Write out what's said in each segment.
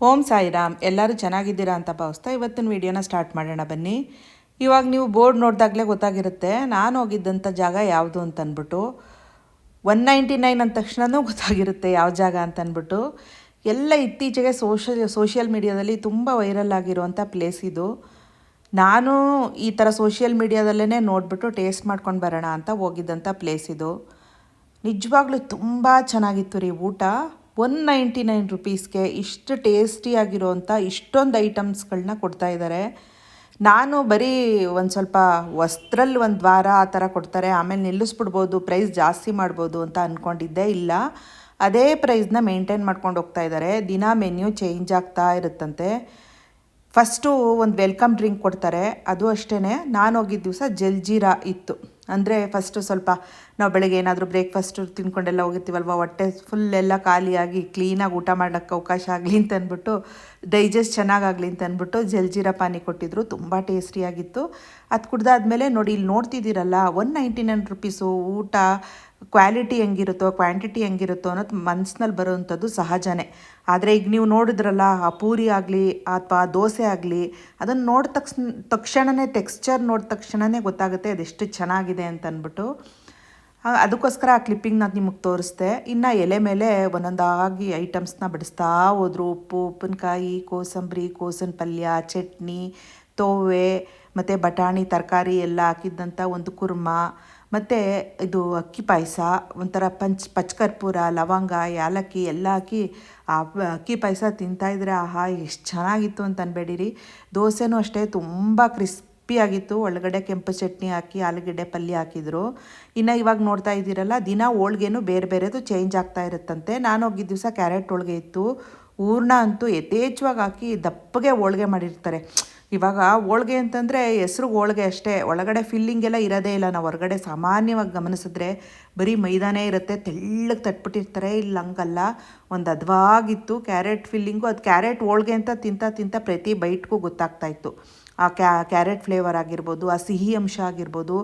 ಓಂ ಸಾಯಿರಾಮ್, ಎಲ್ಲರೂ ಚೆನ್ನಾಗಿದ್ದೀರಾ ಅಂತ ಭಾವಿಸ್ತಾ ಇವತ್ತಿನ ವಿಡಿಯೋನ ಸ್ಟಾರ್ಟ್ ಮಾಡೋಣ ಬನ್ನಿ. ಇವಾಗ ನೀವು ಬೋರ್ಡ್ ನೋಡಿದಾಗಲೇ ಗೊತ್ತಾಗಿರುತ್ತೆ, ನಾನು ಹೋಗಿದ್ದಂಥ ಜಾಗ ಯಾವುದು ಅಂತ ಅಂದ್ಬಿಟ್ಟು ಒನ್ ನೈಂಟಿ ನೈನ್ ಅಂದ ತಕ್ಷಣವೂ ಗೊತ್ತಾಗಿರುತ್ತೆ ಯಾವ ಜಾಗ ಅಂತ ಅಂದ್ಬಿಟ್ಟು ಎಲ್ಲ ಇತ್ತೀಚೆಗೆ ಸೋಷಲ್, ಸೋಷಿಯಲ್ ಮೀಡಿಯಾದಲ್ಲಿ ತುಂಬ ವೈರಲ್ ಆಗಿರುವಂಥ ಪ್ಲೇಸ್ ಇದು. ನಾನು ಈ ಥರ ಸೋಷಿಯಲ್ ಮೀಡಿಯಾದಲ್ಲೇ ನೋಡಿಬಿಟ್ಟು ಟೇಸ್ಟ್ ಮಾಡ್ಕೊಂಡು ಬರೋಣ ಅಂತ ಹೋಗಿದ್ದಂಥ ಪ್ಲೇಸ್ ಇದು. ನಿಜವಾಗ್ಲೂ ತುಂಬ ಚೆನ್ನಾಗಿತ್ತು ರೀ ಊಟ. ಒನ್ ನೈಂಟಿ ನೈನ್ ರುಪೀಸ್ಗೆ ಇಷ್ಟು ಟೇಸ್ಟಿಯಾಗಿರೋವಂಥ ಇಷ್ಟೊಂದು ಐಟಮ್ಸ್ಗಳನ್ನ ಕೊಡ್ತಾ ಇದ್ದಾರೆ. ನಾನು ಬರೀ ಒಂದು ಸ್ವಲ್ಪ ವಸ್ತ್ರಲ್ಲಿ ಒಂದು ವಾರ ಆ ಥರ ಕೊಡ್ತಾರೆ. ಆಮೇಲೆ ನಿಲ್ಲಿಸ್ಬಿಡ್ಬೋದು, ಪ್ರೈಸ್ ಜಾಸ್ತಿ ಮಾಡ್ಬೋದು ಅಂತ ಅಂದ್ಕೊಂಡಿದ್ದೆ ಇಲ್ಲ. ಅದೇ ಪ್ರೈಸ್ನ ಮೇಂಟೈನ್ ಮಾಡ್ಕೊಂಡು ಹೋಗ್ತಾ ಇದ್ದಾರೆ. ದಿನ ಮೆನ್ಯೂ ಚೇಂಜ್ ಆಗ್ತಾ ಇರುತ್ತಂತೆ. ಫಸ್ಟು ಒಂದು ವೆಲ್ಕಮ್ ಡ್ರಿಂಕ್ ಕೊಡ್ತಾರೆ. ಅದು ಅಷ್ಟೇ ನಾನು ಹೋಗಿದ್ದ ದಿವಸ ಜಲ್ಜೀರಾ ಇತ್ತು. ಅಂದರೆ ಫಸ್ಟು ಸ್ವಲ್ಪ ನಾವು ಬೆಳಗ್ಗೆ ಏನಾದರೂ ಬ್ರೇಕ್ಫಾಸ್ಟು ತಿನ್ಕೊಂಡೆಲ್ಲ ಹೋಗಿರ್ತೀವಲ್ವ, ಹೊಟ್ಟೆ ಫುಲ್ ಎಲ್ಲ ಖಾಲಿಯಾಗಿ ಕ್ಲೀನಾಗಿ ಊಟ ಮಾಡೋಕ್ಕೆ ಅವಕಾಶ ಆಗಲಿ ಅಂತ ಅಂದ್ಬಿಟ್ಟು ಡೈಜೆಸ್ಟ್ ಚೆನ್ನಾಗಾಗಲಿ ಅಂತ ಅಂದ್ಬಿಟ್ಟು ಜಲ್ಜೀರಾ ಪಾನಿ ಕೊಟ್ಟಿದ್ರು, ತುಂಬ ಟೇಸ್ಟಿಯಾಗಿತ್ತು ಅದು ಕುಡ್ದಾದ್ಮೇಲೆ ನೋಡಿ ಇಲ್ಲಿ ನೋಡ್ತಿದ್ದೀರಲ್ಲ ಒನ್ ನೈಂಟಿ ನೈನ್ ರುಪೀಸು ಊಟ ಕ್ವಾಲಿಟಿ ಹೆಂಗಿರುತ್ತೋ, ಕ್ವಾಂಟಿಟಿ ಹೆಂಗಿರುತ್ತೋ ಅನ್ನೋದು ಮನ್ಸಿನಲ್ಲಿ ಬರೋವಂಥದ್ದು ಸಹಜನೇ. ಆದರೆ ಈಗ ನೀವು ನೋಡಿದ್ರಲ್ಲ, ಆ ಪೂರಿ ಆಗಲಿ ಅಥವಾ ದೋಸೆ ಆಗಲಿ, ಅದನ್ನು ನೋಡಿದ ತಕ್ಷಣ ತಕ್ಷಣವೇ ಟೆಕ್ಸ್ಚರ್ ನೋಡಿದ ತಕ್ಷಣವೇ ಗೊತ್ತಾಗುತ್ತೆ ಅದೆಷ್ಟು ಚೆನ್ನಾಗಿದೆ ಅಂತ ಅದಕ್ಕೋಸ್ಕರ ಆ ಕ್ಲಿಪ್ಪಿಂಗ್ ನಾನು ನಿಮಗೆ ತೋರಿಸ್ದೆ. ಇನ್ನು ಎಲೆ ಮೇಲೆ ಒಂದೊಂದಾಗಿ ಐಟಮ್ಸ್ನ ಬಿಡಿಸ್ತಾ ಹೋದರು. ಉಪ್ಪು, ಉಪ್ಪಿನಕಾಯಿ, ಕೋಸಂಬರಿ, ಕೋಸನ್ ಪಲ್ಯ, ಚಟ್ನಿ, ತೋವೆ, ಮತ್ತು ಬಟಾಣಿ, ತರಕಾರಿ ಎಲ್ಲ ಹಾಕಿದ್ದಂಥ ಒಂದು ಕುರ್ಮ. ಮತ್ತು ಇದು ಅಕ್ಕಿ ಪಾಯಸ, ಒಂಥರ ಪಂಚ್, ಪಚ್ಕರ್ಪೂರ, ಲವಂಗ ಏಲಕ್ಕಿ ಎಲ್ಲ ಹಾಕಿ, ಆ ಅಕ್ಕಿ ಪಾಯಸ ತಿಂತಾಯಿದ್ರೆ ಆಹಾ, ಎಷ್ಟು ಚೆನ್ನಾಗಿತ್ತು ಅಂತ ಅನ್ಬೇಡಿರಿ. ದೋಸೆನೂ ಅಷ್ಟೇ ತುಂಬ ಕ್ರಿಸ್ಪಿಯಾಗಿತ್ತು ಒಳಗಡೆ ಕೆಂಪು ಚಟ್ನಿ ಹಾಕಿ, ಆಲೂಗಡ್ಡೆ ಪಲ್ಯ ಹಾಕಿದ್ರು. ಇನ್ನು ಇವಾಗ ನೋಡ್ತಾ ಇದ್ದೀರಲ್ಲ, ದಿನ ಹೋಳ್ಗೆನೂ ಬೇರೆ ಬೇರೆದು ಚೇಂಜ್ ಆಗ್ತಾ ಇರುತ್ತಂತೆ. ನಾನು ಹೋಗಿದ್ದ ದಿವಸ ಕ್ಯಾರೆಟ್ ಹೋಳ್ಗೆ ಇತ್ತು. ಹೂರ್ಣ ಅಂತೂ ಯಥೇಚ್ಛವಾಗಿ ಹಾಕಿ ದಪ್ಪಗೆ ಹೋಳ್ಗೆ ಮಾಡಿರ್ತಾರೆ. ಇವಾಗ ಹೋಳ್ಗೆ ಅಂತಂದರೆ ಹೆಸ್ರು ಹೋಳ್ಗೆ ಅಷ್ಟೇ. ಒಳಗಡೆ ಫಿಲ್ಲಿಂಗ್ ಎಲ್ಲ ಇರೋದೇ ಇಲ್ಲ. ನಾವು ಹೊರಗಡೆ ಸಾಮಾನ್ಯವಾಗಿ ಗಮನಿಸಿದ್ರೆ ಬರೀ ಮೈದಾನೇ ಇರುತ್ತೆ. ತೆಳ್ಳಗೆ ತಟ್ಬಿಟ್ಟಿರ್ತಾರೆ. ಇಲ್ಲಿ, ಹಂಗಲ್ಲ. ಒಂದು ಅದ್ವಾಗಿತ್ತು ಕ್ಯಾರೆಟ್ ಫಿಲ್ಲಿಂಗು ಅದು ಕ್ಯಾರೆಟ್ ಹೋಳ್ಗೆ ಅಂತ ತಿಂತ ತಿಂತ ಪ್ರತಿ ಬೈಟ್ಗೂ ಗೊತ್ತಾಗ್ತಾಯಿತ್ತು ಆ ಕ್ಯಾ, ಕ್ಯಾರೆಟ್ ಫ್ಲೇವರ್ ಆಗಿರ್ಬೋದು, ಆ ಸಿಹಿ ಅಂಶ ಆಗಿರ್ಬೋದು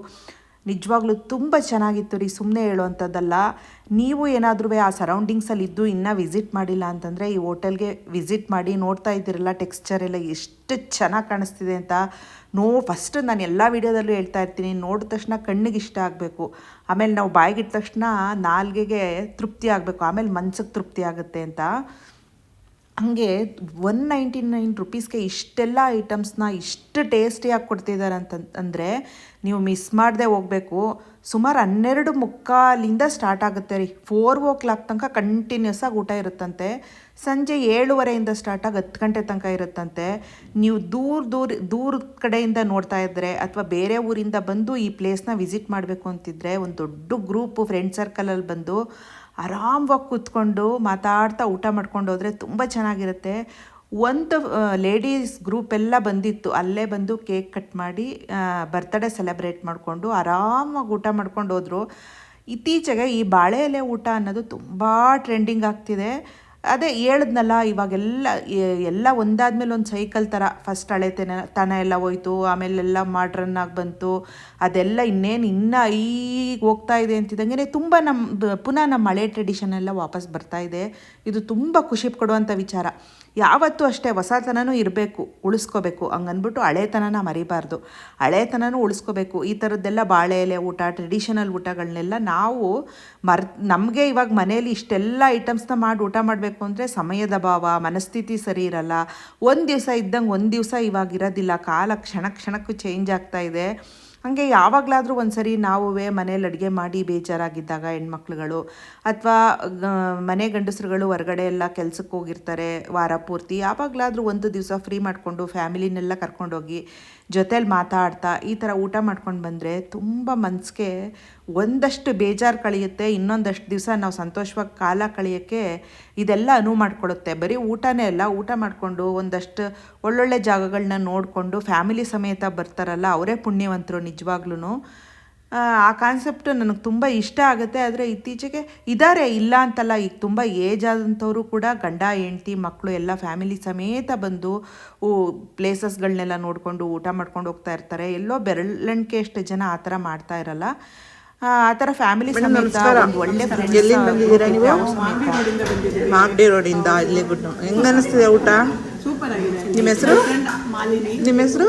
ನಿಜವಾಗ್ಲೂ ತುಂಬ ಚೆನ್ನಾಗಿತ್ತು ರೀ ಸುಮ್ಮನೆ ಹೇಳುವಂಥದ್ದಲ್ಲ. ನೀವು ಏನಾದರೂ ಆ ಸರೌಂಡಿಂಗ್ಸಲ್ಲಿ ಇದ್ದು ಇನ್ನೂ ವಿಸಿಟ್ ಮಾಡಿಲ್ಲ ಅಂತಂದರೆ ಈ ಹೋಟೆಲ್ಗೆ ವಿಸಿಟ್ ಮಾಡಿ ನೋಡ್ತಾ ಇದ್ದೀರಲ್ಲ ಟೆಕ್ಸ್ಚರ್ ಎಲ್ಲ ಎಷ್ಟು ಚೆನ್ನಾಗಿ ಕಾಣಿಸ್ತಿದೆ ಅಂತ. ನೋ ಫಸ್ಟ್ ನಾನು ಎಲ್ಲ ವೀಡಿಯೋದಲ್ಲೂ ಹೇಳ್ತಾ ಇರ್ತೀನಿ, ನೋಡಿದ ತಕ್ಷಣ ಕಣ್ಣಿಗೆ ಇಷ್ಟ ಆಗಬೇಕು. ಆಮೇಲೆ ನಾವು ಬಾಯಿಗಿಟ್ಟ ತಕ್ಷಣ ನಾಲ್ಗೆಗೆ ತೃಪ್ತಿ ಆಗಬೇಕು, ಆಮೇಲೆ ಮನ್ಸಿಗೆ ತೃಪ್ತಿ ಆಗುತ್ತೆ ಅಂತ. ಹಾಗೆ ಒನ್ ನೈಂಟಿ ನೈನ್ ರುಪೀಸ್ಗೆ ಇಷ್ಟೆಲ್ಲ ಐಟಮ್ಸ್ನ ಇಷ್ಟು ಟೇಸ್ಟಿಯಾಗಿ ಕೊಡ್ತಿದ್ದಾರೆ ಅಂತ ಅಂದರೆ ನೀವು ಮಿಸ್ ಮಾಡದೆ ಹೋಗಬೇಕು. ಸುಮಾರು ಹನ್ನೆರಡು ಮುಕ್ಕಾಲಿಂದ ಸ್ಟಾರ್ಟ್ ಆಗುತ್ತೆ ರೀ. ಫೋರ್ ಓ ಕ್ಲಾಕ್ ತನಕ ಕಂಟಿನ್ಯೂಸ್ ಆಗಿ ಊಟ ಇರುತ್ತಂತೆ. ಸಂಜೆ ಏಳುವರೆಯಿಂದ ಸ್ಟಾರ್ಟ್ ಆಗಿ ಹತ್ತು ಗಂಟೆ ತನಕ ಇರುತ್ತಂತೆ. ನೀವು ದೂರ ದೂರ ದೂರ ಕಡೆಯಿಂದ ನೋಡ್ತಾ ಇದ್ದರೆ ಅಥವಾ ಬೇರೆ ಊರಿಂದ ಬಂದು ಈ ಪ್ಲೇಸ್ನ ವಿಸಿಟ್ ಮಾಡಬೇಕು ಅಂತಿದ್ರೆ ಒಂದು ದೊಡ್ಡ ಗ್ರೂಪು ಫ್ರೆಂಡ್ ಸರ್ಕಲಲ್ಲಿ ಬಂದು ಆರಾಮವಾಗಿ ಕೂತ್ಕೊಂಡು ಮಾತಾಡ್ತಾ ಊಟ ಮಾಡ್ಕೊಂಡು ಹೋದರೆ ತುಂಬ ಚೆನ್ನಾಗಿರುತ್ತೆ. ಒಂದು ಲೇಡೀಸ್ ಗ್ರೂಪ್ ಎಲ್ಲ ಬಂದಿತ್ತು. ಅಲ್ಲೇ ಬಂದು ಕೇಕ್ ಕಟ್ ಮಾಡಿ ಬರ್ತ್ಡೇ ಸೆಲೆಬ್ರೇಟ್ ಮಾಡಿಕೊಂಡು ಆರಾಮಾಗಿ ಊಟ ಮಾಡ್ಕೊಂಡು ಹೋದರು. ಇತ್ತೀಚೆಗೆ ಈ ಬಾಳೆ ಎಲೆ ಊಟ ಅನ್ನೋದು ತುಂಬ ಟ್ರೆಂಡಿಂಗ್ ಆಗ್ತಿದೆ. ಅದೇ ಹೇಳಿದ್ನಲ್ಲ, ಇವಾಗೆಲ್ಲ ಎಲ್ಲ ಒಂದಾದ್ಮೇಲೆ ಒಂದು ಸೈಕಲ್ ಥರ ಫಸ್ಟ್ ಹಳೆ ತೆನ, ತನ ಎಲ್ಲ ಹೋಯ್ತು ಆಮೇಲೆಲ್ಲ ಮಾಡ್ರನ್ ಆಗಿ ಬಂತು. ಅದೆಲ್ಲ ಇನ್ನೇನು ಇನ್ನೂ ಈಗ ಹೋಗ್ತಾ ಇದೆ ಅಂತಿದ್ದಂಗೆ ತುಂಬ ನಮ್ಮ ಪುನಃ ನಮ್ಮ ಹಳೆ ಟ್ರೆಡಿಷನ್ ಎಲ್ಲ ವಾಪಸ್ ಬರ್ತಾ ಇದೆ. ಇದು ತುಂಬ ಖುಷಿ ಕೊಡುವಂಥ ವಿಚಾರ. ಯಾವತ್ತೂ ಅಷ್ಟೇ ಹೊಸತನನೂ ಇರಬೇಕು, ಉಳಿಸ್ಕೋಬೇಕು. ಹಂಗನ್ಬಿಟ್ಟು ಹಳೆತನನ ಮರಿಬಾರ್ದು. ಹಳೆತನನೂ ಉಳಿಸ್ಕೋಬೇಕು. ಈ ಥರದ್ದೆಲ್ಲ ಬಾಳೆ ಎಲೆ ಊಟ ಟ್ರೆಡಿಷನಲ್ ಊಟಗಳನ್ನೆಲ್ಲ ನಾವು ಮರ್, ನಮಗೆ ಇವಾಗ ಮನೇಲಿ ಇಷ್ಟೆಲ್ಲ ಐಟಮ್ಸ್ನ ಮಾಡಿ ಊಟ ಮಾಡಬೇಕು ಅಂದರೆ ಸಮಯದ ಅಭಾವ, ಮನಸ್ಥಿತಿ ಸರಿ ಇರಲ್ಲ. ಒಂದು ದಿವಸ ಇದ್ದಂಗೆ ಒಂದು ದಿವಸ ಇವಾಗ ಇರೋದಿಲ್ಲ ಕಾಲ ಕ್ಷಣ ಕ್ಷಣಕ್ಕೂ ಚೇಂಜ್ ಆಗ್ತಾ ಇದೆ. ಹಾಗೆ ಯಾವಾಗಲಾದರೂ ಒಂದು ಸರಿ ನಾವುವೇ ಮನೇಲಿ ಅಡುಗೆ ಮಾಡಿ ಬೇಜಾರಾಗಿದ್ದಾಗ ಹೆಣ್ಮಕ್ಳುಗಳು ಅಥವಾ ಮನೆ ಗಂಡಸರುಗಳು ಹೊರಗಡೆ ಎಲ್ಲ ಕೆಲಸಕ್ಕೆ ಹೋಗಿರ್ತಾರೆ ವಾರ ಪೂರ್ತಿ, ಯಾವಾಗಲಾದರೂ ಒಂದು ದಿವಸ ಫ್ರೀ ಮಾಡಿಕೊಂಡು ಫ್ಯಾಮಿಲಿನೆಲ್ಲ ಕರ್ಕೊಂಡೋಗಿ ಜೊತೇಲಿ ಮಾತಾಡ್ತಾ ಈ ಥರ ಊಟ ಮಾಡ್ಕೊಂಡು ಬಂದರೆ ತುಂಬ ಮನಸ್ಸಿಗೆ ಒಂದಷ್ಟು ಬೇಜಾರು ಕಳೆಯುತ್ತೆ, ಇನ್ನೊಂದಷ್ಟು ದಿವಸ ನಾವು ಸಂತೋಷವಾಗಿ ಕಾಲ ಕಳೆಯೋಕ್ಕೆ ಇದೆಲ್ಲ ಅನುವು ಮಾಡಿಕೊಡುತ್ತೆ ಬರೀ ಊಟನೇ ಅಲ್ಲ, ಊಟ ಮಾಡಿಕೊಂಡು ಒಂದಷ್ಟು ಒಳ್ಳೊಳ್ಳೆ ಜಾಗಗಳನ್ನ ನೋಡಿಕೊಂಡು ಫ್ಯಾಮಿಲಿ ಸಮೇತ ಬರ್ತಾರಲ್ಲ, ಅವರೇ ಪುಣ್ಯವಂತರು ನಿಜವಾಗ್ಲೂ ಆ ಕಾನ್ಸೆಪ್ಟ್ ನನಗೆ ತುಂಬ ಇಷ್ಟ ಆಗುತ್ತೆ, ಆದರೆ ಇತ್ತೀಚೆಗೆ ಇದ್ದಾರೆ ಇಲ್ಲ ಅಂತಲ್ಲ, ಈಗ ತುಂಬ ಏಜ್ ಆದಂಥವರು ಕೂಡ, ಗಂಡ, ಹೆಂಡ್ತಿ ಮಕ್ಕಳು ಎಲ್ಲ ಫ್ಯಾಮಿಲಿ ಸಮೇತ ಬಂದು ಪ್ಲೇಸಸ್ಗಳನ್ನೆಲ್ಲ ನೋಡಿಕೊಂಡು ಊಟ ಮಾಡ್ಕೊಂಡು ಹೋಗ್ತಾ ಇರ್ತಾರೆ. ಎಲ್ಲೋ ಬೆರಳೆಣಿಕೆ ಅಷ್ಟು ಜನ ಆ ಥರ ಮಾಡ್ತಾ ಇರಲ್ಲ. ಆ ಥರ ಫ್ಯಾಮಿಲಿ. ಒಳ್ಳೆ ಎಲ್ಲಿಂದ ಬಂದಿದ್ದೀರಾ ನೀವು? ಮಾಗಡಿ ರೋಡಿಂದ ಇಲ್ಲಿ ಗುಡ್ ಹೆಂಗ ಅನಿಸ್ತಿದೆ ಊಟ? ಸೂಪರ್ ಆಗಿದೆ ನಿಮ್ಮ ಹೆಸರು? ನಿಮ್ಮ ಹೆಸರು?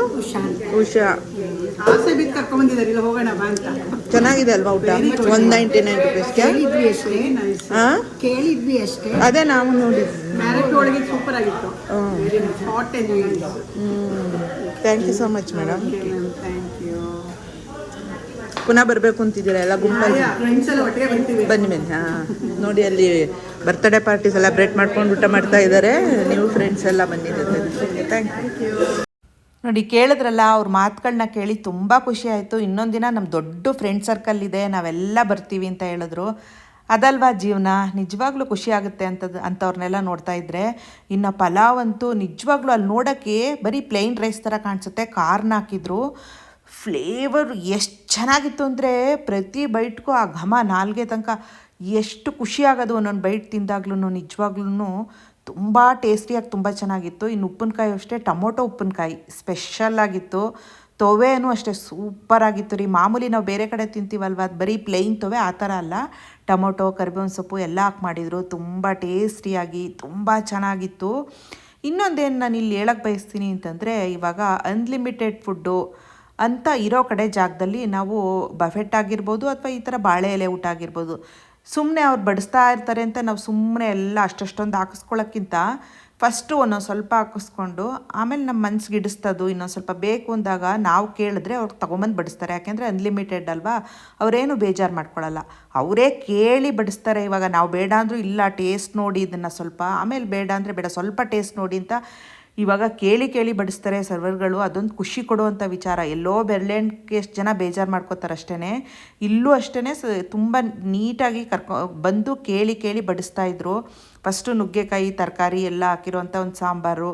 ಉಷಾ ಚೆನ್ನಾಗಿದೆ ಅಲ್ವಾ ಊಟ? ಒನ್ ನೈಂಟಿ ನೈನ್ ರುಪೀಸ್ಗೆ ಕೇಳಿದ್ವಿ ಅಷ್ಟೇ. ನೈಸ್ ಹಾಂ? ಕೇಳಿದ್ವಿ ಅಷ್ಟೇ. ಅದೇ ನಾವು ನೋಡಿದ್ವಿ. ಸೂಪರ್ ಆಗಿತ್ತು thank you so much madam thank you ಪುನಃ ಬರಬೇಕು ಅಂತಿದ್ದೀರಾ? ಎಲ್ಲ ಗುಂಪಲ್ಲಿ? ಫ್ರೆಂಡ್ಸ್ ಎಲ್ಲ ಒಟ್ಟಿಗೆ ಬರ್ತೀವಿ. ಬನ್ನಿ ಬನ್ನಿ. ಹಾಂ ನೋಡಿ ಅಲ್ಲಿ ಬರ್ತ್ಡೇ ಪಾರ್ಟಿ ಸೆಲೆಬ್ರೇಟ್ ಮಾಡ್ಕೊಂಡು ಊಟ ಮಾಡ್ತಾ ಇದ್ದಾರೆ ನೀವು ಫ್ರೆಂಡ್ಸ್ ಎಲ್ಲ ಬಂದಿದ್ದಾರೆ ಥ್ಯಾಂಕ್ ಯು ನೋಡಿ ಕೇಳಿದ್ರಲ್ಲ ಅವ್ರ ಮಾತುಗಳನ್ನ ಕೇಳಿ ತುಂಬ ಖುಷಿ ಆಯಿತು. ಇನ್ನೊಂದು ದಿನ ನಮ್ಮ ದೊಡ್ಡ ಫ್ರೆಂಡ್ ಸರ್ಕಲ್ ಇದೆ ನಾವೆಲ್ಲ ಬರ್ತೀವಿ ಅಂತ ಹೇಳಿದ್ರು. ಅದಲ್ವಾ ಜೀವನ? ನಿಜವಾಗ್ಲೂ ಖುಷಿ ಆಗುತ್ತೆ ಅಂತದ್ದು ಅಂಥವ್ರನ್ನೆಲ್ಲ ನೋಡ್ತಾ ಇದ್ರೆ. ಇನ್ನು ಪಲಾವ್ ಅಂತೂ ನಿಜವಾಗ್ಲೂ ಅಲ್ಲಿ ನೋಡೋಕ್ಕೆ ಬರೀ ಪ್ಲೇನ್ ರೈಸ್ ಥರ ಕಾಣಿಸುತ್ತೆ. ಕಾರ್ನ ಹಾಕಿದ್ರು. ಫ್ಲೇವರ್ ಎಷ್ಟು ಚೆನ್ನಾಗಿತ್ತು ಅಂದರೆ ಪ್ರತಿ ಬೈಟ್ಗೂ ಆ ಘಮ ನಾಲ್ಗೆ ತನಕ ಎಷ್ಟು ಖುಷಿ ಆಗೋದು ಒಂದೊಂದು ಬೈಟ್ ತಿಂದಾಗ್ಲೂ ನಿಜವಾಗ್ಲೂ ತುಂಬ ಟೇಸ್ಟಿಯಾಗಿ ತುಂಬ ಚೆನ್ನಾಗಿತ್ತು. ಇನ್ನು ಉಪ್ಪಿನಕಾಯಿ ಅಷ್ಟೇ, ಟೊಮೊಟೊ ಉಪ್ಪಿನಕಾಯಿ ಸ್ಪೆಷಲ್ ಆಗಿತ್ತು. ತೊವೆನೂ ಅಷ್ಟೇ ಸೂಪರ್ ಆಗಿತ್ತು ರೀ. ಮಾಮೂಲಿ ನಾವು ಬೇರೆ ಕಡೆ ತಿಂತೀವಲ್ವ? ಅದು ಬರೀ ಪ್ಲೇನ್ ತೊವೆ, ಆ ಥರ ಅಲ್ಲ. ಟೊಮೊಟೊ, ಕರಿಬೇವಿನ ಸೊಪ್ಪು ಎಲ್ಲ ಹಾಕಿ ಮಾಡಿದರು. ತುಂಬ ಟೇಸ್ಟಿಯಾಗಿ, ತುಂಬ ಚೆನ್ನಾಗಿತ್ತು. ಇನ್ನೊಂದೇನು ನಾನು ಇಲ್ಲಿ ಹೇಳಕ್ಕೆ ಬಯಸ್ತೀನಿ ಅಂತಂದರೆ, ಇವಾಗ ಅನ್ಲಿಮಿಟೆಡ್ ಫುಡ್ಡು ಅಂತ ಇರೋ ಕಡೆ ಜಾಗದಲ್ಲಿ ನಾವು ಬಫೆಟ್ ಆಗಿರ್ಬೋದು ಅಥವಾ ಈ ಥರ ಬಾಳೆ ಎಲೆ ಊಟ ಆಗಿರ್ಬೋದು. ಸುಮ್ಮನೆ ಅವ್ರು ಬಡಿಸ್ತಾ ಇರ್ತಾರೆ ಅಂತ ನಾವು ಸುಮ್ಮನೆ ಎಲ್ಲ ಅಷ್ಟಷ್ಟೊಂದು ಹಾಕಿಸ್ಕೊಳ್ಳೋಕ್ಕಿಂತ ಫಸ್ಟು ಒಂದೊಂದು ಸ್ವಲ್ಪ ಹಾಕಿಸ್ಕೊಂಡು ಆಮೇಲೆ ನಮ್ಮ ಮನ್ಸಿಗೆ ಇಡಿಸ್ತದು ಇನ್ನೊಂದು ಸ್ವಲ್ಪ ಬೇಕು ಅಂದಾಗ ನಾವು ಕೇಳಿದ್ರೆ ಅವ್ರು ತೊಗೊಂಬಂದು ಬಡಿಸ್ತಾರೆ. ಯಾಕೆಂದರೆ ಅನ್ಲಿಮಿಟೆಡ್ ಅಲ್ವಾ? ಅವರೇನು ಬೇಜಾರು ಮಾಡ್ಕೊಳ್ಳಲ್ಲ. ಅವರೇ ಕೇಳಿ ಬಡಿಸ್ತಾರೆ. ಇವಾಗ ನಾವು ಬೇಡ ಅಂದರೂ ಇಲ್ಲ ಟೇಸ್ಟ್ ನೋಡಿ ಇದನ್ನು ಸ್ವಲ್ಪ. ಆಮೇಲೆ ಬೇಡ ಅಂದರೆ ಬೇಡ, ಸ್ವಲ್ಪ ಟೇಸ್ಟ್ ನೋಡಿ ಅಂತ ಇವಾಗ ಕೇಳಿ ಕೇಳಿ ಬಡಿಸ್ತಾರೆ ಸರ್ವರ್ಗಳು, ಅದೊಂದು ಖುಷಿ ಕೊಡುವಂಥ ವಿಚಾರ. ಎಲ್ಲೋ ಬೆರ್ಲೆಂಡ್ಗೆ ಎಷ್ಟು ಜನ ಬೇಜಾರು ಮಾಡ್ಕೋತಾರೆ ಅಷ್ಟೇ ಇಲ್ಲೂ ಅಷ್ಟೇ ಸ, ತುಂಬ ನೀಟಾಗಿ ಕರ್ಕೊ, ಬಂದು ಕೇಳಿ ಕೇಳಿ ಬಡಿಸ್ತಾ ಇದ್ರು. ಫಸ್ಟು ನುಗ್ಗೆಕಾಯಿ, ತರಕಾರಿ ಎಲ್ಲ ಹಾಕಿರುವಂಥ ಒಂದು ಸಾಂಬಾರು,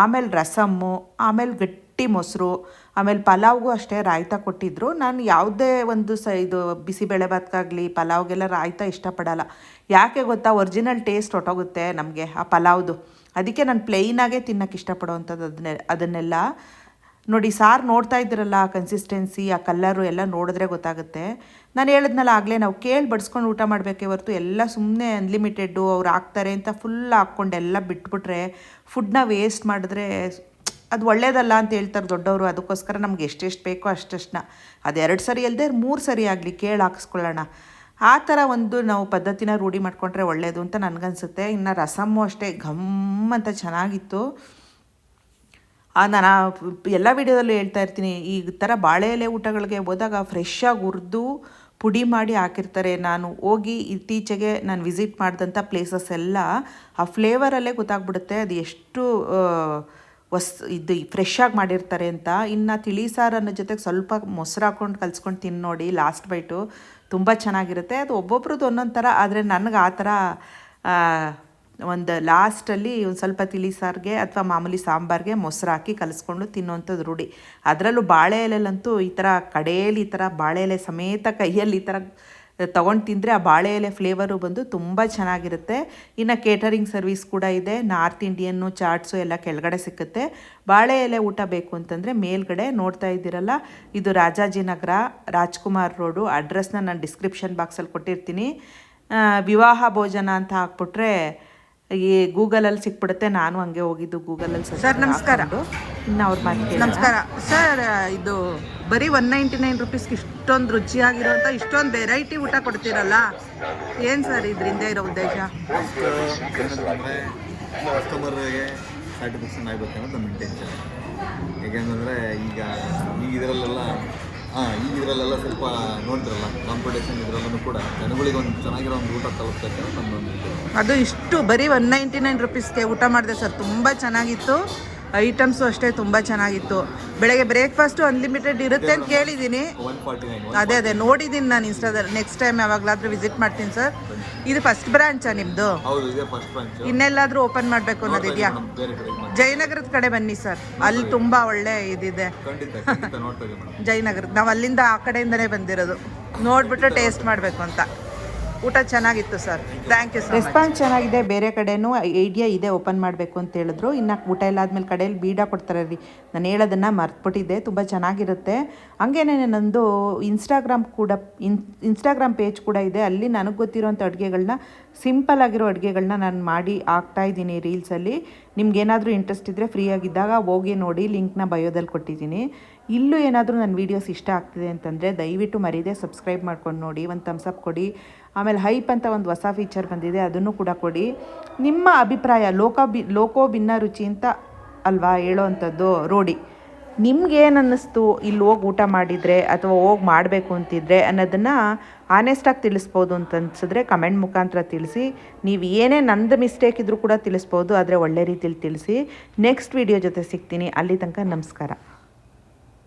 ಆಮೇಲೆ ರಸಮ್ಮು, ಆಮೇಲೆ ಗಟ್ಟಿ ಮೊಸರು, ಆಮೇಲೆ ಪಲಾವ್ಗೂ ಅಷ್ಟೇ ರಾಯ್ತ ಕೊಟ್ಟಿದ್ರು. ನಾನು ಯಾವುದೇ ಒಂದು ಸ, ಇದು ಬಿಸಿಬೇಳೆ ಭಾತ್ಗಾಗಲಿ ಪಲಾವ್ಗೆಲ್ಲ ರಾಯ್ತ ಇಷ್ಟಪಡಲ್ಲ. ಯಾಕೆ ಗೊತ್ತಾ, ಒರಿಜಿನಲ್ ಟೇಸ್ಟ್ ಹೊಟ್ಟೋಗುತ್ತೆ ನಮಗೆ ಆ ಪಲಾವ್ದು. ಅದಕ್ಕೆ ನಾನು ಪ್ಲೇಯ್ನಾಗೆ ತಿನ್ನೋಕೆ ಇಷ್ಟಪಡೋವಂಥದ್ದು ಅದನ್ನೇ, ಅದನ್ನೆಲ್ಲ. ನೋಡಿ, ಸಾರು ನೋಡ್ತಾ ಇದ್ದೀರಲ್ಲ ಆ ಕನ್ಸಿಸ್ಟೆನ್ಸಿ ಆ ಕಲ್ಲರು ಎಲ್ಲ ನೋಡಿದ್ರೆ ಗೊತ್ತಾಗುತ್ತೆ. ನಾನು ಹೇಳಿದ್ನಲ್ಲ, ಆಗಲೇ ನಾವು ಕೇಳಿ ಬಡಿಸ್ಕೊಂಡು ಊಟ ಮಾಡಬೇಕೇ ಹೊರತು ಎಲ್ಲ ಸುಮ್ಮನೆ ಅನ್ಲಿಮಿಟೆಡ್ಡು ಅವ್ರು ಹಾಕ್ತಾರೆ ಅಂತ ಫುಲ್ ಹಾಕ್ಕೊಂಡು ಎಲ್ಲ ಬಿಟ್ಬಿಟ್ರೆ ಫುಡ್ನ ವೇಸ್ಟ್ ಮಾಡಿದ್ರೆ ಅದು ಒಳ್ಳೇದಲ್ಲ ಅಂತ ಹೇಳ್ತಾರೆ ದೊಡ್ಡವರು. ಅದಕ್ಕೋಸ್ಕರ ನಮ್ಗೆ ಎಷ್ಟೆಷ್ಟು ಬೇಕೋ ಅಷ್ಟಷ್ಟನ್ನ ಅದು ಎರಡು ಸರಿ ಅಲ್ಲದೆ ಮೂರು ಸರಿ ಆಗಲಿ ಕೇಳಿ ಹಾಕಿಸ್ಕೊಳ್ಳೋಣ. ಆ ಥರ ಒಂದು ನಾವು ಪದ್ಧತಿನ ರೂಢಿ ಮಾಡಿಕೊಂಡ್ರೆ ಒಳ್ಳೆಯದು ಅಂತ ನನಗನ್ಸುತ್ತೆ. ಇನ್ನು ರಸಮ್ಮು ಅಷ್ಟೇ ಘಮ್ ಅಂತ ಚೆನ್ನಾಗಿತ್ತು. ನಾನು ಎಲ್ಲ ವಿಡಿಯೋದಲ್ಲೂ ಹೇಳ್ತಾ ಇರ್ತೀನಿ, ಈ ಥರ ಬಾಳೆ ಎಲೆ ಊಟಗಳಿಗೆ ಹೋದಾಗ ಫ್ರೆಶ್ಶಾಗಿ ಹುರಿದು ಪುಡಿ ಮಾಡಿ ಹಾಕಿರ್ತಾರೆ. ನಾನು ಹೋಗಿ ಇತ್ತೀಚೆಗೆ ನಾನು ವಿಸಿಟ್ ಮಾಡಿದಂಥ ಪ್ಲೇಸಸ್ ಎಲ್ಲ, ಆ ಫ್ಲೇವರಲ್ಲೇ ಗೊತ್ತಾಗ್ಬಿಡುತ್ತೆ. ಅದು ಎಷ್ಟು ವಸ್ ಇದು ಫ್ರೆಶ್ಶಾಗಿ ಮಾಡಿರ್ತಾರೆ ಅಂತ. ಇನ್ನು ತಿಳಿ ಸಾರು ಜೊತೆಗೆ ಸ್ವಲ್ಪ ಮೊಸರು ಹಾಕ್ಕೊಂಡು ಕಲ್ಸ್ಕೊಂಡು ತಿನ್ನೋಡಿ ಲಾಸ್ಟ್ ಬೈಟು ತುಂಬ ಚೆನ್ನಾಗಿರುತ್ತೆ. ಅದು ಒಬ್ಬೊಬ್ರದ್ದು ಒಂದೊಂದು ಥರ ಆದರೆ ನನಗೆ ಆ ಥರ ಒಂದು ಲಾಸ್ಟಲ್ಲಿ ಒಂದು ಸ್ವಲ್ಪ ತಿಳಿ ಸಾರಿಗೆ ಅಥವಾ ಮಾಮೂಲಿ ಸಾಂಬಾರಿಗೆ ಮೊಸರು ಹಾಕಿ ಕಲಿಸ್ಕೊಂಡು ತಿನ್ನುವಂಥದ್ದು ರೂಢಿ. ಅದರಲ್ಲೂ ಬಾಳೆ ಎಲೆಲಂತೂ ಈ ಥರ ಕಡೆಯಲ್ಲಿ ಈ ಥರ ಬಾಳೆ ಎಲೆ ಸಮೇತ ಕೈಯಲ್ಲಿ ಈ ಥರ ತೊಗೊಂಡು ತಿಂದರೆ ಆ ಬಾಳೆ ಎಲೆ ಫ್ಲೇವರು ಬಂದು ತುಂಬ ಚೆನ್ನಾಗಿರುತ್ತೆ. ಇನ್ನು ಕೇಟರಿಂಗ್ ಸರ್ವಿಸ್ ಕೂಡ ಇದೆ. ನಾರ್ತ್ ಇಂಡಿಯನ್ನು ಚಾಟ್ಸು ಎಲ್ಲ ಕೆಳಗಡೆ ಸಿಕ್ಕುತ್ತೆ. ಬಾಳೆ ಎಲೆ ಊಟ ಬೇಕು ಅಂತಂದರೆ ಮೇಲ್ಗಡೆ ನೋಡ್ತಾ ಇದ್ದೀರಲ್ಲ, ಇದು ರಾಜಾಜಿನಗರ ರಾಜ್ಕುಮಾರ್ ರೋಡು ಅಡ್ರೆಸ್ನ ನಾನು ಡಿಸ್ಕ್ರಿಪ್ಷನ್ ಬಾಕ್ಸಲ್ಲಿ ಕೊಟ್ಟಿರ್ತೀನಿ. ವಿವಾಹ ಭೋಜನ ಅಂತ ಹಾಕ್ಬಿಟ್ರೆ ಈ ಗೂಗಲಲ್ಲಿ ಸಿಕ್ಬಿಡುತ್ತೆ. ನಾನು ಹಂಗೆ ಹೋಗಿದ್ದು ಗೂಗಲಲ್ಲಿ ಸರ್, ನಮಸ್ಕಾರ. ಇನ್ನು ಅವ್ರ ಮಾತು ನಮಸ್ಕಾರ. ಸರ್ ಇದು ಬರೀ ಒನ್ ನೈಂಟಿ ನೈನ್ ರುಪೀಸ್ಗೆ ಇಷ್ಟೊಂದು ರುಚಿಯಾಗಿರೋಂಥ ಇಷ್ಟೊಂದು ವೆರೈಟಿ ಊಟ ಕೊಡ್ತೀರಲ್ಲ? ಏನು ಸರ್ ಇದರಿಂದ ಇರೋ ಉದ್ದೇಶ? ಕಸ್ಟಮರ್ಗೆ ಸ್ಯಾಟಿಸ್ಫ್ಯಾಕ್ಷನ್ ಆಗಬೇಕು ಅನ್ನೋದು ನಮ್ಮ ಇಂಟೆನ್ಷನ್ ಯಾಕೆಂತಂದರೆ ಈಗ ಈಗ ಇದರಲ್ಲೆಲ್ಲ ಹಾಂ ಈಗ ಇದರಲ್ಲೆಲ್ಲ ಸ್ವಲ್ಪ ನೋಡಿದ್ರಲ್ಲ ಕಾಂಪಿಟೇಷನ್ ಇದರಲ್ಲೂ ಕೂಡ ಜನಗಳಿಗೆ ಒಂದು ಚೆನ್ನಾಗಿರೋ ಒಂದು ಊಟ ತಲುಪ್ತೈತೆ ನಮ್ಮದೊಂದು ಅದು ಇಷ್ಟು ಬರೀ ಒನ್ ನೈಂಟಿ ನೈನ್ ರುಪೀಸ್ಗೆ ಊಟ ಮಾಡಿದೆ ಸರ್ ತುಂಬ ಚೆನ್ನಾಗಿತ್ತು. ಐಟಮ್ಸು ಅಷ್ಟೇ ತುಂಬ ಚೆನ್ನಾಗಿತ್ತು. ಬೆಳಗ್ಗೆ ಬ್ರೇಕ್ಫಾಸ್ಟು ಅನ್ಲಿಮಿಟೆಡ್ ಇರುತ್ತೆ ಅಂತ ಕೇಳಿದ್ದೀನಿ. ಅದೇ ಅದೇ ನೋಡಿದ್ದೀನಿ ನಾನು ಇನ್ಸ್ಟಾದಲ್ಲಿ. ನೆಕ್ಸ್ಟ್ ಟೈಮ್ ಯಾವಾಗಲಾದರೂ ವಿಸಿಟ್ ಮಾಡ್ತೀನಿ ಸರ್ ಇದು ಫಸ್ಟ್ ಬ್ರಾಂಚಾ ನಿಮ್ಮದು ಇನ್ನೆಲ್ಲಾದರೂ ಓಪನ್ ಮಾಡಬೇಕು ಅನ್ನೋದಿದೆಯಾ ಜಯನಗರದ ಕಡೆ ಬನ್ನಿ ಸರ್ ಅಲ್ಲಿ ತುಂಬ ಒಳ್ಳೆ ಇದಿದೆ. ಜಯನಗರ ನಾವು ಅಲ್ಲಿಂದ ಆ ಕಡೆಯಿಂದನೇ ಬಂದಿರೋದು. ನೋಡ್ಬಿಟ್ಟು ಟೇಸ್ಟ್ ಮಾಡಬೇಕು ಅಂತ. ಊಟ ಚೆನ್ನಾಗಿತ್ತು ಸರ್. ಥ್ಯಾಂಕ್ ಯು ರೆಸ್ಪಾನ್ಸ್ ಚೆನ್ನಾಗಿದೆ, ಬೇರೆ ಕಡೆನೂ ಐಡಿಯಾ ಇದೆ, ಓಪನ್ ಮಾಡಬೇಕು ಅಂತ ಹೇಳಿದ್ರು. ಇನ್ನು ಊಟ ಎಲ್ಲ ಆದಮೇಲೆ ಕಡೆಯಲ್ಲಿ ಬೀಡ ಕೊಡ್ತಾರೆ ರೀ. ನಾನು ಹೇಳೋದನ್ನು ಮರ್ತ್ಬಿಟ್ಟಿದ್ದೆ, ತುಂಬ ಚೆನ್ನಾಗಿರುತ್ತೆ. ಹಂಗೇನೆ ನಂದು ಇನ್ಸ್ಟಾಗ್ರಾಮ್ ಕೂಡ, ಇನ್ ಇನ್ಸ್ಟಾಗ್ರಾಮ್ ಪೇಜ್ ಕೂಡ ಇದೆ. ಅಲ್ಲಿ ನನಗೆ ಗೊತ್ತಿರೋಂಥ ಅಡುಗೆಗಳನ್ನ ಸಿಂಪಲ್ ಆಗಿರೋ ಅಡುಗೆಗಳನ್ನ ನಾನು ಮಾಡಿ ಹಾಕ್ತಾ ಇದ್ದೀನಿ ರೀಲ್ಸಲ್ಲಿ ನಿಮ್ಗೇನಾದರೂ ಇಂಟ್ರೆಸ್ಟ್ ಇದ್ದರೆ ಫ್ರೀ ಆಗಿದ್ದಾಗ ಹೋಗಿ ನೋಡಿ ಲಿಂಕ್ನ ಬಯೋದಲ್ಲಿ ಕೊಟ್ಟಿದ್ದೀನಿ. ಇಲ್ಲೂ ಏನಾದರೂ ನನ್ನ ವೀಡಿಯೋಸ್ ಇಷ್ಟ ಆಗ್ತಿದೆ ಅಂತಂದರೆ ದಯವಿಟ್ಟು ಮರೀದೇ ಸಬ್ಸ್ಕ್ರೈಬ್ ಮಾಡ್ಕೊಂಡು ನೋಡಿ, ಒಂದು ಥಮ್ಸಪ್ ಕೊಡಿ. ಆಮೇಲೆ ಹೈಪ್ ಅಂತ ಒಂದು ಹೊಸ ಫೀಚರ್ ಬಂದಿದೆ, ಅದನ್ನು ಕೂಡ ಕೊಡಿ. ನಿಮ್ಮ ಅಭಿಪ್ರಾಯ, ಲೋಕ ಬಿ, ಲೋಕೋ ಭಿನ್ನ ರುಚಿ ಅಂತ ಅಲ್ವಾ ಹೇಳೋವಂಥದ್ದು ರೋಡಿ ನಿಮ್ಗೇನು ಅನ್ನಿಸ್ತು ಇಲ್ಲಿ ಹೋಗಿ ಊಟ ಮಾಡಿದರೆ ಅಥವಾ ಹೋಗಿ ಮಾಡಬೇಕು ಅಂತಿದ್ರೆ ಅನ್ನೋದನ್ನು ಆನೆಸ್ಟಾಗಿ ತಿಳಿಸ್ಬೋದು ಅಂತ ಅನ್ಸಿದ್ರೆ ಕಮೆಂಟ್ ಮುಖಾಂತರ ತಿಳಿಸಿ. ನೀವು ಏನೇ ನಂದು ಮಿಸ್ಟೇಕ್ ಇದ್ರೂ ಕೂಡ ತಿಳಿಸ್ಬೋದು, ಆದರೆ ಒಳ್ಳೆ ರೀತಿಯಲ್ಲಿ ತಿಳಿಸಿ. ನೆಕ್ಸ್ಟ್ ವಿಡಿಯೋ ಜೊತೆ ಸಿಗ್ತೀನಿ. ಅಲ್ಲಿ ತನಕ ನಮಸ್ಕಾರ.